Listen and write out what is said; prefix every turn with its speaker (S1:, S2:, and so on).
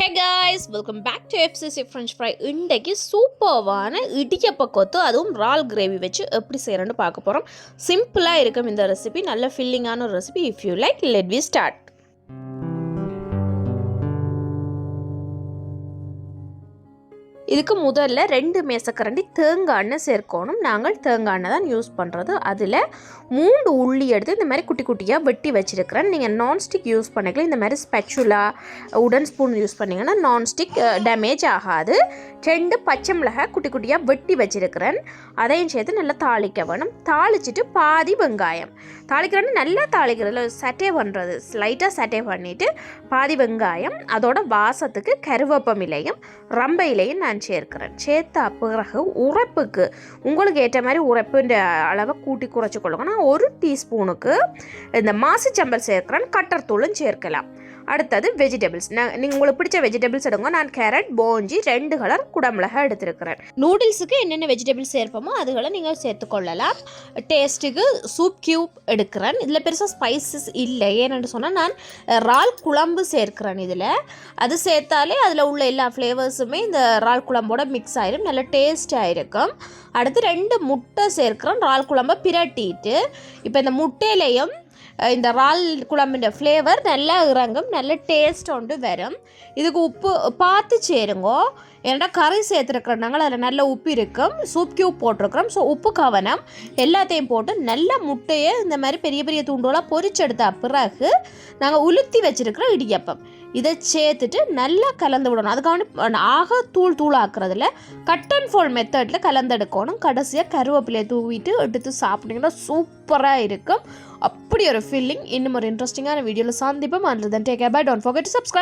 S1: Hey guys welcome back to FCC French fry இன்றைக்கு சூப்பர்வான இடியப்ப கொத்து அதுவும் ரால் கிரேவி வச்சு எப்படி செய்கிறேன்னு பார்க்க போகிறோம் சிம்பிளாக இருக்கும் இந்த ரெசிபி நல்ல ஃபில்லிங்கான ஒரு recipe if you like let we start இதுக்கு முதல்ல ரெண்டு மேசக்கரண்டி தேங்காய் எண்ணெய் சேர்க்கணும். நாங்கள் தேங்காய் எண்ணெய் தான் யூஸ் பண்ணுறது அதில் மூன்று உள்ளி எடுத்து இந்த மாதிரி குட்டி குட்டியாக வெட்டி வச்சுருக்கிறேன். நீங்கள் நான்ஸ்டிக் யூஸ் பண்ணிக்கலாம். இந்த மாதிரி ஸ்பெச்சுலா உடன் ஸ்பூன் யூஸ் பண்ணிங்கன்னா நான்ஸ்டிக் டேமேஜ் ஆகாது. ரெண்டு பச்சை மிளகாய் குட்டி குட்டியாக வெட்டி வச்சுருக்கிறேன். அதையும் சேர்த்து நல்லா தாளிக்க வேணும் தாளிச்சிட்டு பாதி வெங்காயம். தாளிக்கிறேன்னு நல்லா தாளிக்கிறதுல சட்டே பண்ணுறது லைட்டாக சட்டே பண்ணிவிட்டு பாதி வெங்காயம் அதோட வாசத்துக்கு கருவேப்பம் இலையும் ரம்ப இலையும் நான் சேர்க்கிறேன். சேர்த்த பிறகு உரைப்புக்கு உங்களுக்கு ஏற்ற மாதிரி உரைப்புன்ற அளவை கூட்டி குறைச்சி கொள்ளுங்க. நான் ஒரு டீஸ்பூனுக்கு இந்த மாசிச்சம்பல் சேர்க்கிறேன். கட்டர் தூளும் சேர்க்கலாம். அடுத்தது வெஜிடபிள்ஸ் நான் நீங்கள் உங்களுக்கு பிடிச்ச வெஜிடபிள்ஸ் எடுங்க. நான் கேரட் போஞ்சி ரெண்டு கலர் குடமிளகா எடுத்திருக்கிறேன். நூடுல்ஸுக்கு என்னென்ன வெஜிடபிள்ஸ் சேர்ப்போமோ அதுகளை நீங்கள் சேர்த்துக்கொள்ளலாம் டேஸ்ட்டுக்கு சூப் கியூப் எடுக்கிறேன். இதில் பெருசாக ஸ்பைசஸ் இல்லை. ஏன்னு சொன்னால் நான் இறால் குழம்பு சேர்க்கிறேன் இதில். அது சேர்த்தாலே அதில் உள்ள எல்லா ஃப்ளேவர்ஸுமே இந்த இறால் குழம்போட மிக்ஸ் ஆயிரும். நல்ல டேஸ்ட்டாக இருக்கும். அடுத்து ரெண்டு முட்டை சேர்க்கிறோம் இறால் குழம்பை பிரட்டிட்டு இப்போ இந்த முட்டையிலையும் இந்த ரால் குழம்பின் ஃப்ளேவர் நல்லா இறங்கும் நல்ல டேஸ்ட் உண்டு வரும். இதுக்கு உப்பு பார்த்து சேருங்கோ. ஏன்னா கறி சேர்த்துருக்கிறனால அதில் நல்ல உப்பு இருக்கும். சூப் கியூப் போட்டிருக்கிறோம். ஸோ உப்பு கவனம். எல்லாத்தையும் போட்டு நல்ல முட்டையை இந்த மாதிரி பெரிய பெரிய துண்டோலாம் பொரிச்செடுத்த பிறகு நாங்கள் உளுத்தி வச்சுருக்கிறோம் இடியப்பம். இதை சேர்த்துட்டு நல்லா கலந்து விடணும். அதுக்காக ஆக தூள் தூளாக்குறதுல கட் அண்ட் ஃபோல் மெத்தடில் கலந்தெடுக்கணும். கடைசியாக கருவேப்பிலையை தூவிட்டு எடுத்து சாப்பிட்டிங்கன்னா சூப்பராக இருக்கும். அப்படி ஒரு ஃபீலிங் இன்னும் ஒரு இன்ட்ரெஸ்டிங்கான வீடியோவில் சந்திப்போம். And then take bye don't forget subscribe